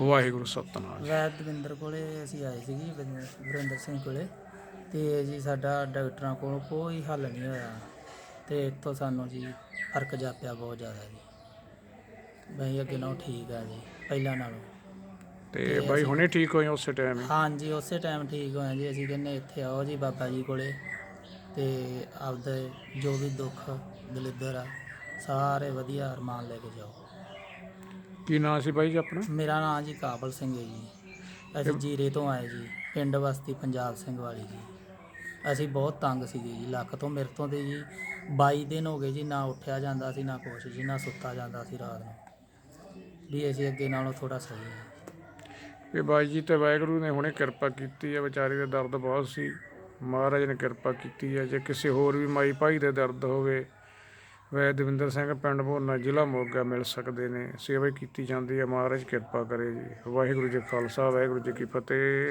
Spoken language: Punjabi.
ਵਾਹਿਗੁਰੂ ਸਤਨਾਮ। ਵੈਦ ਦਵਿੰਦਰ ਕੋਲੇ ਅਸੀਂ ਆਏ ਸੀ ਜੀ ਵਰਿੰਦਰ ਵਰਿੰਦਰ ਸਿੰਘ ਕੋਲੇ। ਤੇ ਜੀ ਸਾਡਾ ਡਾਕਟਰਾਂ ਕੋਲ ਕੋਈ ਹੱਲ ਨਹੀਂ ਹੋਇਆ। ਤੇ ਇੱਥੋਂ ਸਾਨੂੰ ਜੀ ਫ਼ਰਕ ਜਾਪਿਆ ਬਹੁਤ ਜ਼ਿਆਦਾ ਜੀ। ਬਈ ਅੱਗੇ ਨਾਲੋਂ ਠੀਕ ਆ ਜੀ ਪਹਿਲਾਂ ਨਾਲੋਂ। ਤੇ ਬਾਈ ਹੁਣੇ ਠੀਕ ਹੋਏ ਉਸੇ ਟਾਈਮ ਹੀ? ਹਾਂਜੀ ਉਸੇ ਟਾਈਮ ਠੀਕ ਹੋਇਆ ਜੀ। ਅਸੀਂ ਕਹਿੰਦੇ ਇੱਥੇ ਆਓ ਜੀ ਬਾਬਾ ਜੀ ਕੋਲੇ। ਤੇ ਆਪਦੇ ਜੋ ਵੀ ਦੁੱਖ ਦਲਿੱਦਰ ਆ ਸਾਰੇ ਵਧੀਆ ਅਰਮਾਨ ਲੈ ਕੇ ਜਾਓ। ਕੀ ਨਾਂ ਸੀ ਬਾਈ ਜੀ ਆਪਣਾ? ਮੇਰਾ ਨਾਮ ਜੀ ਕਾਬਲ ਸਿੰਘ ਹੈ ਜੀ। ਅਸੀਂ ਜੀਰੇ ਤੋਂ ਆਏ ਜੀ ਪਿੰਡ ਬਸਤੀ ਪੰਜਾਬ ਸਿੰਘ ਵਾਲੀ ਜੀ। ਅਸੀਂ ਬਹੁਤ ਤੰਗ ਸੀਗੇ ਜੀ ਲੱਕ ਤੋਂ ਮੇਰੇ ਤੋਂ ਤੇ ਜੀ। 22 ਦਿਨ ਹੋ ਗਏ ਜੀ ਨਾ ਉੱਠਿਆ ਜਾਂਦਾ ਸੀ ਨਾ ਕੁਛ ਜੀ ਨਾ ਸੁੱਤਾ ਜਾਂਦਾ ਸੀ ਰਾਤ ਨੂੰ। ਵੀ ਅਸੀਂ ਅੱਗੇ ਨਾਲੋਂ ਥੋੜਾ ਸਹੀ ਹਾਂ। ਇਹ ਬਾਈ ਜੀ ਤੇ ਵਾਹਿਗੁਰੂ ਨੇ ਹੁਣੇ ਕਿਰਪਾ ਕੀਤੀ ਹੈ ਵਿਚਾਰੇ ਦੇ ਦਰਦ ਬਹੁਤ ਸੀ। ਮਹਾਰਾਜ ਨੇ ਕਿਰਪਾ ਕੀਤੀ ਹੈ ਜੇ ਕਿਸੇ ਹੋਰ ਵੀ ਮਾਈ ਭਾਈ ਦੇ ਦਰਦ ਹੋਵੇ ਵੈ ਦਵਿੰਦਰ ਸਿੰਘ, ਪਿੰਡ ਭੋਨਾ ਜ਼ਿਲ੍ਹਾ ਮੋਗਾ ਮਿਲ ਸਕਦੇ ਨੇ। ਸੇਵਾ ਕੀਤੀ ਜਾਂਦੀ ਹੈ। ਮਹਾਰਾਜ ਕਿਰਪਾ ਕਰੇ ਜੀ। ਵਾਹਿਗੁਰੂ ਜੀ ਖਾਲਸਾ, ਵਾਹਿਗੁਰੂ ਜੀ ਕੀ ਫਤਿਹ।